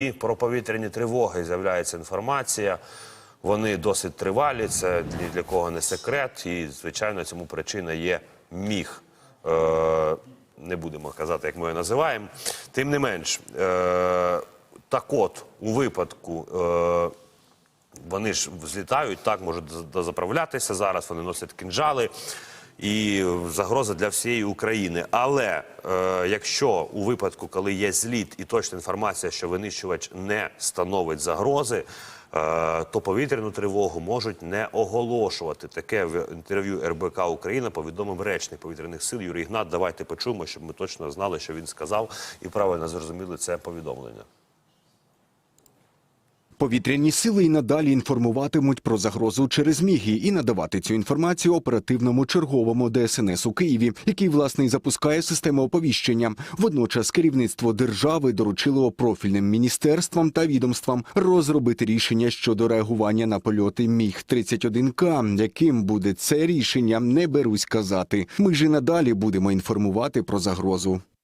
І про повітряні тривоги з'являється інформація. Вони досить тривалі, це ні для кого не секрет. І, звичайно, цьому причина є міг. Е, не будемо казати, як ми його називаємо. Тим не менш, е, так от, у випадку. Е, вони ж злітають, так можуть дозаправлятися зараз. Вони носять кинджали. І загроза для всієї України. Але е, якщо у випадку, коли є зліт і точна інформація, що винищувач не становить загрози, е, то повітряну тривогу можуть не оголошувати. Таке в інтерв'ю РБК Україна повідомив речник повітряних сил Юрій Гнат. Давайте почуємо, щоб ми точно знали, що він сказав, і правильно зрозуміли це повідомлення. Повітряні сили і надалі інформуватимуть про загрозу через міги і надавати цю інформацію оперативному черговому ДСНС у Києві, який власне і запускає систему оповіщення. Водночас керівництво держави доручило профільним міністерствам та відомствам розробити рішення щодо реагування на польоти міг 31 к Яким буде це рішення, не берусь казати. Ми ж і надалі будемо інформувати про загрозу.